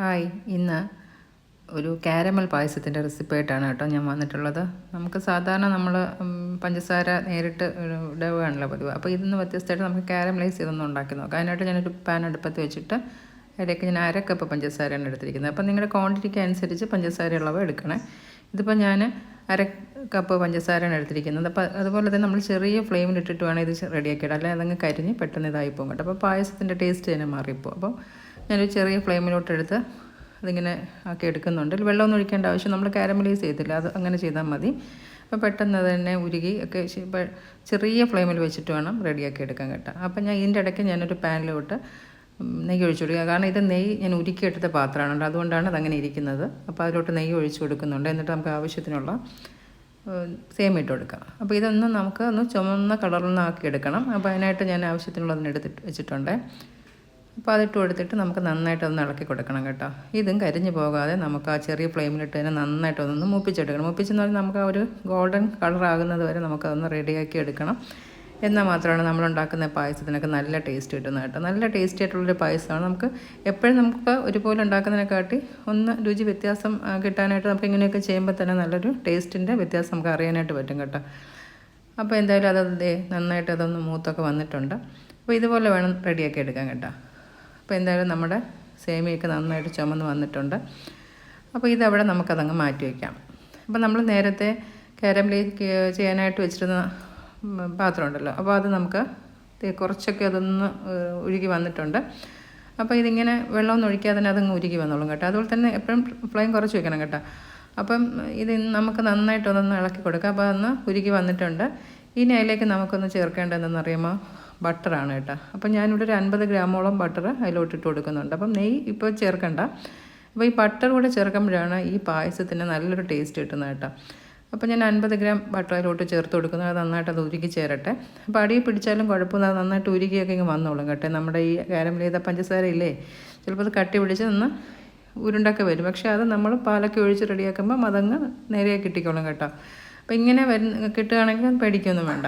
Hi. ഇന്ന് ഒരു caramel പായസത്തിന്റെ recipe ആയിട്ടാണ് കേട്ടോ ഞാൻ വന്നിട്ടുള്ളത്. നമുക്ക് സാധാരണ നമ്മൾ പഞ്ചസാര നേരിട്ട് ഇടവുകയാണല്ലോ പതിവ്. അപ്പോൾ ഇതിന്ന് വ്യത്യസ്തമായിട്ട് നമുക്ക് കാരമലൈസ് ചെയ്തൊന്നും ഉണ്ടാക്കി നോക്കാം. അതിനായിട്ട് ഞാനൊരു പാൻ അടുപ്പത്ത് വെച്ചിട്ട് അതിലേക്ക് ഞാൻ അര കപ്പ് പഞ്ചസാരയാണ് എടുത്തിരിക്കുന്നത്. അപ്പോൾ നിങ്ങളുടെ ക്വാണ്ടിറ്റിക്ക് അനുസരിച്ച് പഞ്ചസാര ഉള്ളവ എടുക്കണേ. ഇതിപ്പോൾ ഞാൻ അര കപ്പ് പഞ്ചസാരയാണ് എടുത്തിരിക്കുന്നത്. അപ്പോൾ അതുപോലെ തന്നെ നമ്മൾ ചെറിയ ഫ്ലെയിമിൽ ഇട്ടിട്ട് വേണം ഇത് റെഡിയാക്കിയിട്ട് അല്ലെങ്കിൽ അതങ്ങ് കരിഞ്ഞ് പെട്ടെന്ന് ഇതായി പോകും കേട്ടോ. അപ്പോൾ പായസത്തിന്റെ ടേസ്റ്റ് തന്നെ മാറിപ്പോകും അപ്പോൾ ഞാനൊരു ചെറിയ ഫ്ലെയിമിലോട്ട് എടുത്ത് അതിങ്ങനെ ആക്കി എടുക്കുന്നുണ്ട്. വെള്ളമൊന്നും ഒഴിക്കേണ്ട ആവശ്യം നമ്മൾ കാരമലൈസ് ചെയ്തില്ല അത് അങ്ങനെ ചെയ്താൽ മതി. അപ്പോൾ പെട്ടെന്ന് തന്നെ ഉരുകി ഒക്കെ ചെറിയ ഫ്ലെയിമിൽ വെച്ചിട്ട് വേണം റെഡിയാക്കി എടുക്കാൻ കേട്ടോ. അപ്പോൾ ഞാൻ ഇതിന്റെ ഇടയ്ക്ക് ഞാനൊരു പാനിലോട്ട് നെയ്യ് ഒഴിച്ചു കൊടുക്കുക. കാരണം ഇത് നെയ്യ് ഞാൻ ഉരുക്കി എടുത്ത പാത്രമാണല്ലോ. അതുകൊണ്ടാണ് അതങ്ങനെ ഇരിക്കുന്നത്. അപ്പോൾ അതിലോട്ട് നെയ്യ് ഒഴിച്ചു കൊടുക്കുന്നുണ്ട്. എന്നിട്ട് നമുക്ക് ആവശ്യത്തിനുള്ള സേം ഇട്ട് കൊടുക്കാം. അപ്പോൾ ഇതൊന്ന് നമുക്ക് ഒന്ന് ചുമന്ന കളറിൽ നിന്നാക്കി എടുക്കണം. അപ്പോൾ അതിനായിട്ട് ഞാൻ ആവശ്യത്തിനുള്ളതിന് എടുത്തിട്ട് വെച്ചിട്ടുണ്ട്. അപ്പോൾ അതിട്ട് കൊടുത്തിട്ട് നമുക്ക് നന്നായിട്ടൊന്ന് ഇളക്കി കൊടുക്കണം കേട്ടോ. ഇതും കരിഞ്ഞു പോകാതെ നമുക്ക് ആ ചെറിയ ഫ്ലെയിമിലിട്ട് തന്നെ നന്നായിട്ടൊന്ന് മൂപ്പിച്ചെടുക്കണം. മൂപ്പിച്ചെന്ന് പറഞ്ഞാൽ നമുക്ക് ആ ഒരു ഗോൾഡൻ കളർ ആകുന്നത് വരെ നമുക്കതൊന്ന് റെഡിയാക്കി എടുക്കണം. എന്നാൽ മാത്രമാണ് നമ്മൾ ഉണ്ടാക്കുന്ന പായസത്തിനൊക്കെ നല്ല ടേസ്റ്റ് കിട്ടുന്നത് കേട്ടോ. നല്ല ടേസ്റ്റി ആയിട്ടുള്ളൊരു പായസമാണ്. നമുക്ക് എപ്പോഴും നമുക്ക് ഒരുപോലെ ഉണ്ടാക്കുന്നതിനെക്കാട്ടി ഒന്ന് രുചി വ്യത്യാസം കിട്ടാനായിട്ട് നമുക്ക് ഇങ്ങനെയൊക്കെ ചെയ്യുമ്പോൾ തന്നെ നല്ലൊരു ടേസ്റ്റിന്റെ വ്യത്യാസം നമുക്ക് അറിയാനായിട്ട് പറ്റും കേട്ടോ. അപ്പോൾ എന്തായാലും അതേ നന്നായിട്ട് അതൊന്ന് മൂത്തൊക്കെ വന്നിട്ടുണ്ട്. അപ്പോൾ ഇതുപോലെ വേണം റെഡിയാക്കി എടുക്കാൻ കേട്ടോ. അപ്പോൾ എന്തായാലും നമ്മുടെ സേമിയൊക്കെ നന്നായിട്ട് ചുമന്ന് വന്നിട്ടുണ്ട്. അപ്പോൾ ഇതവിടെ നമുക്കതങ്ങ് മാറ്റി വയ്ക്കാം. അപ്പോൾ നമ്മൾ നേരത്തെ കാരമലേക്ക് ചെയ്യാനായിട്ട് വെച്ചിരുന്ന പാത്രമുണ്ടല്ലോ അപ്പോൾ അത് നമുക്ക് കുറച്ചൊക്കെ അതൊന്ന് ഉരുകി വന്നിട്ടുണ്ട്. അപ്പോൾ ഇതിങ്ങനെ വെള്ളമൊന്നും ഒഴിക്കാതെ തന്നെ അതങ്ങ് ഉരുകി വന്നോളും കേട്ടോ. അതുപോലെ തന്നെ എപ്പോഴും ഫ്ലെയിം കുറച്ച് വെക്കണം കേട്ടോ. അപ്പം ഇത് നമുക്ക് നന്നായിട്ട് ഒന്ന് ഇളക്കി കൊടുക്കാം. അപ്പോൾ അതൊന്ന് ഉരുകി വന്നിട്ടുണ്ട്. ഇനി അതിലേക്ക് നമുക്കൊന്ന് ചേർക്കേണ്ടതെന്ന് അറിയുമ്പോൾ ബട്ടറാണ് കേട്ടോ. അപ്പം ഞാനിവിടെ ഒരു അൻപത് ഗ്രാമോളം ബട്ടർ അതിലോട്ടിട്ട് കൊടുക്കുന്നുണ്ട്. അപ്പം നെയ്യ് ഇപ്പോൾ ചേർക്കണ്ട. അപ്പോൾ ഈ ബട്ടർ കൂടെ ചേർക്കുമ്പോഴാണ് ഈ പായസത്തിന് നല്ലൊരു ടേസ്റ്റ് കിട്ടുന്നത് കേട്ടോ. അപ്പോൾ ഞാൻ അൻപത് ഗ്രാം ബട്ടർ അതിലോട്ട് ചേർത്ത് കൊടുക്കുന്നു. അത് നന്നായിട്ട് അത് ഉരുക്കി ചേരട്ടെ. അപ്പോൾ അടിയിൽ പിടിച്ചാലും കുഴപ്പമൊന്നും അത് നന്നായിട്ട് ഉരുകിയൊക്കെ ഇങ്ങ് വന്നോളും കേട്ടോ. നമ്മുടെ ഈ കാരം ചെയ്ത പഞ്ചസാര ഇല്ലേ? ചിലപ്പോൾ അത് കട്ടി പിടിച്ച് നിന്ന് ഉരുണ്ടൊക്കെ വരും. പക്ഷേ അത് നമ്മൾ പാലൊക്കെ ഒഴിച്ച് റെഡിയാക്കുമ്പം അതങ്ങ് നേരെയായി കിട്ടിക്കോളും കേട്ടോ. അപ്പോൾ ഇങ്ങനെ വരുന്ന കിട്ടുകയാണെങ്കിൽ പേടിക്കൊന്നും വേണ്ട.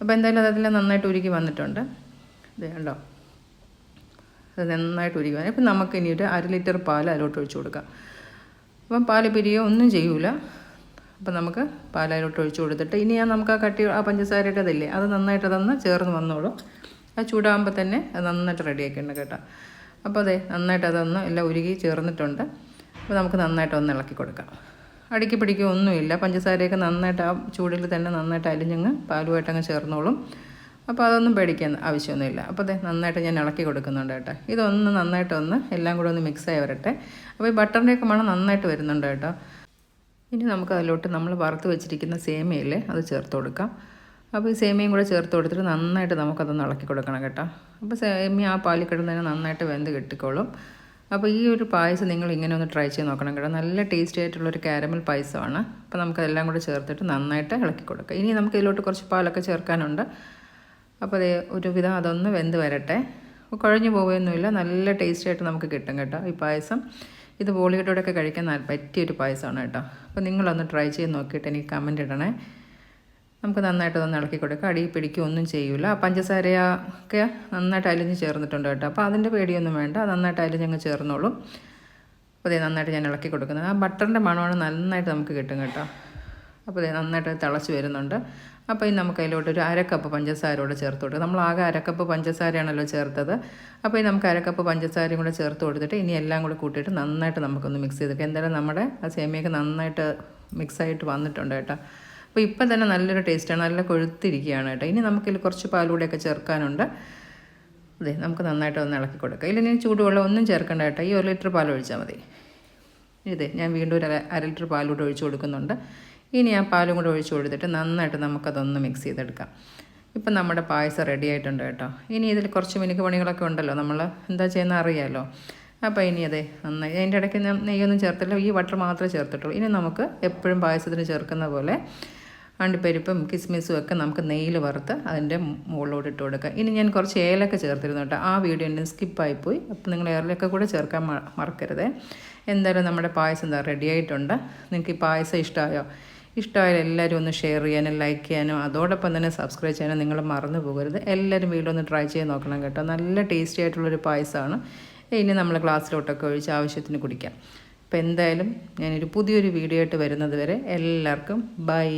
അപ്പോൾ എന്തായാലും അതെല്ലാം നന്നായിട്ട് ഉരുക്കി വന്നിട്ടുണ്ട്. ഇത് കണ്ടോ? അത് നന്നായിട്ട് ഉരുക്കി വന്നു. ഇപ്പം നമുക്ക് ഇനി ഒരു അര ലിറ്റർ പാൽ അതിലോട്ട് ഒഴിച്ചു കൊടുക്കാം. അപ്പം പാൽ പിരിയോ? ഒന്നും ചെയ്യൂല. അപ്പം നമുക്ക് പാൽ അതിലോട്ട് ഒഴിച്ച് കൊടുത്തിട്ട് ഇനി ആ നമുക്ക് ആ കട്ടി ആ പഞ്ചസാരയുടെ അതില്ലേ അത് നന്നായിട്ട് അതൊന്ന് ചേർന്ന് വന്നോളും. ആ ചൂടാകുമ്പോൾ തന്നെ അത് നന്നായിട്ട് റെഡിയാക്കിയിട്ടുണ്ട് കേട്ടോ. അപ്പോൾ അതെ നന്നായിട്ട് അതൊന്ന് എല്ലാം ഉരുകി ചേർന്നിട്ടുണ്ട്. അപ്പോൾ നമുക്ക് നന്നായിട്ട് ഒന്ന് ഇളക്കി കൊടുക്കാം. അടുക്കി പിടിക്കുക ഒന്നുമില്ല. പഞ്ചസാരയൊക്കെ നന്നായിട്ട് ആ ചൂടിൽ തന്നെ നന്നായിട്ട് അലിഞ്ഞങ്ങ് പാലുമായിട്ട് അങ്ങ് ചേർന്നോളും. അപ്പോൾ അതൊന്നും പേടിക്കാൻ ആവശ്യമൊന്നുമില്ല. അപ്പോൾ അതെ നന്നായിട്ട് ഞാൻ ഇളക്കി കൊടുക്കുന്നുണ്ട് കേട്ടോ. ഇതൊന്ന് നന്നായിട്ടൊന്ന് എല്ലാം കൂടെ ഒന്ന് മിക്സായി വരട്ടെ. അപ്പോൾ ഈ ബട്ടറിന്റെയൊക്കെ മണം നന്നായിട്ട് വരുന്നുണ്ട് കേട്ടോ. ഇനി നമുക്ക് അതിലോട്ട് നമ്മൾ വറുത്ത് വെച്ചിരിക്കുന്ന സേമിയയില്ലേ അത് ചേർത്ത് കൊടുക്കാം. അപ്പോൾ ഈ സേമിയയും കൂടെ ചേർത്ത് കൊടുത്തിട്ട് നന്നായിട്ട് നമുക്കതൊന്ന് ഇളക്കി കൊടുക്കണം കേട്ടോ. അപ്പോൾ സേമിയ ആ പാലിൽ നന്നായിട്ട് വെന്ത് കിട്ടിക്കോളും. അപ്പോൾ ഈ ഒരു പായസം നിങ്ങൾ ഇങ്ങനെ ഒന്ന് ട്രൈ ചെയ്ത് നോക്കണം കേട്ടോ. നല്ല ടേസ്റ്റി ആയിട്ടുള്ളൊരു കാരമൽ പായസമാണ്. അപ്പോൾ നമുക്കതെല്ലാം കൂടെ ചേർത്തിട്ട് നന്നായിട്ട് ഇളക്കി കൊടുക്കുക ഇനി നമുക്ക് ഇതിലോട്ട് കുറച്ച് പാലൊക്കെ ചേർക്കാനുണ്ട്. അപ്പോൾ അതേ ഒരുവിധം അതൊന്ന് വെന്ത് വരട്ടെ. കുഴഞ്ഞു പോവുകയൊന്നുമില്ല. നല്ല ടേസ്റ്റി ആയിട്ട് നമുക്ക് കിട്ടും കേട്ടോ ഈ പായസം. ഇത് ബോളിയോടൊക്കെ കഴിക്കാൻ പറ്റിയൊരു പായസമാണ് കേട്ടോ. അപ്പോൾ നിങ്ങളൊന്ന് ട്രൈ ചെയ്ത് നോക്കിയിട്ട് എനിക്ക് കമന്റ് ഇടണേ. നമുക്ക് നന്നായിട്ട് ഒന്ന് ഇളക്കി കൊടുക്കുക അടി പിടിക്കുക ഒന്നും ചെയ്യൂല. പഞ്ചസാരയൊക്കെ നന്നായിട്ട് അലിഞ്ഞ് ചേർന്നിട്ടുണ്ട് കേട്ടോ. അപ്പോൾ അതിന്റെ പേടിയൊന്നും വേണ്ട. നന്നായിട്ട് അലിഞ്ഞങ്ങ് ചേർന്നോളും. അപ്പോൾ ഇതേ നന്നായിട്ട് ഞാൻ ഇളക്കി കൊടുക്കുന്നത് ആ ബട്ടറിന്റെ മണമാണ് നന്നായിട്ട് നമുക്ക് കിട്ടും കേട്ടോ. അപ്പോൾ ഇതേ നന്നായിട്ട് തിളച്ച് വരുന്നുണ്ട്. അപ്പോൾ ഇനി നമുക്ക് അതിലോട്ട് ഒരു അരക്കപ്പ് പഞ്ചസാര കൂടെ ചേർത്ത് കൊടുക്കുക നമ്മൾ ആകെ അരക്കപ്പ് പഞ്ചസാരയാണല്ലോ ചേർത്തത്. അപ്പോൾ ഇനി നമുക്ക് അരക്കപ്പ് പഞ്ചസാരയും കൂടെ ചേർത്ത് കൊടുത്തിട്ട് ഇനി എല്ലാം കൂടെ കൂട്ടിയിട്ട് നന്നായിട്ട് നമുക്കൊന്ന് മിക്സ് ചെയ്തിട്ട് എന്തായാലും നമ്മുടെ ആ സേമിയൊക്കെ നന്നായിട്ട് മിക്സായിട്ട് വന്നിട്ടുണ്ട് കേട്ടോ. അപ്പോൾ ഇപ്പം തന്നെ നല്ലൊരു ടേസ്റ്റാണ് നല്ല കൊഴുത്തിരിക്കുകയാണ് കേട്ടോ. ഇനി നമുക്കിതിൽ കുറച്ച് പാലൂടെയൊക്കെ ചേർക്കാനുണ്ട്. അതെ നമുക്ക് നന്നായിട്ട് ഒന്ന് ഇളക്കി കൊടുക്കാം. ഇല്ല ഇനി ചൂടുവെള്ളം ഒന്നും ചേർക്കണ്ട കേട്ടോ. ഈ ഒരു ലിറ്റർ പാൽ ഒഴിച്ചാൽ മതി. ഇതേ ഞാൻ വീണ്ടും ഒരു അര ലിറ്റർ പാലൂടെ ഒഴിച്ച് കൊടുക്കുന്നുണ്ട്. ഇനി ആ പാലും കൂടെ ഒഴിച്ച് കൊടുത്തിട്ട് നന്നായിട്ട് നമുക്കതൊന്ന് മിക്സ് ചെയ്തെടുക്കാം. ഇപ്പം നമ്മുടെ പായസം റെഡി ആയിട്ടുണ്ട് കേട്ടോ. ഇനി ഇതിൽ കുറച്ച് മിനുക്ക് പണികളൊക്കെ ഉണ്ടല്ലോ നമ്മൾ എന്താ ചെയ്യുന്ന അറിയാമല്ലോ അപ്പോൾ ഇനി അതെ നന്നായി. അതിന്റെ ഇടയ്ക്ക് ഞാൻ നെയ്യൊന്നും ചേർത്തില്ല. ഈ ബട്ടർ മാത്രമേ ചേർത്തിട്ടുള്ളൂ. ഇനി നമുക്ക് എപ്പോഴും പായസത്തിന് ചേർക്കുന്ന പോലെ അണ്ടിപ്പരിപ്പും കിസ്മിസും ഒക്കെ നമുക്ക് നെയ്യിൽ വറുത്ത് അതിന്റെ മുകളിലോട്ട് ഇട്ട് കൊടുക്കുക ഇനി ഞാൻ കുറച്ച് ഏലക്ക ചേർത്തിരുന്നു കേട്ടോ. ആ വീഡിയോ എന്റെ സ്കിപ്പായിപ്പോയി അപ്പോൾ നിങ്ങൾ ഏലക്ക കൂടെ ചേർക്കാൻ മറക്കരുത്. എന്തായാലും നമ്മുടെ പായസം എന്താ റെഡി ആയിട്ടുണ്ട്. നിങ്ങൾക്ക് ഈ പായസം ഇഷ്ടമായോ ഇഷ്ടമായാലും എല്ലാവരും ഒന്ന് ഷെയർ ചെയ്യാനും ലൈക്ക് ചെയ്യാനും അതോടൊപ്പം തന്നെ സബ്സ്ക്രൈബ് ചെയ്യാനും നിങ്ങൾ മറന്നു പോകരുത്. എല്ലാവരും വീണ്ടും ഒന്ന് ട്രൈ ചെയ്ത് നോക്കണം കേട്ടോ. നല്ല ടേസ്റ്റി ആയിട്ടുള്ളൊരു പായസമാണ്. ഇനി നമ്മൾ ഗ്ലാസ്സിലോട്ടൊക്കെ ഒഴിച്ച് ആവശ്യത്തിന് കുടിക്കാം. അപ്പോൾ എന്തായാലും ഞാനൊരു പുതിയൊരു വീഡിയോ ആയിട്ട് വരുന്നത് വരെ എല്ലാവർക്കും ബൈ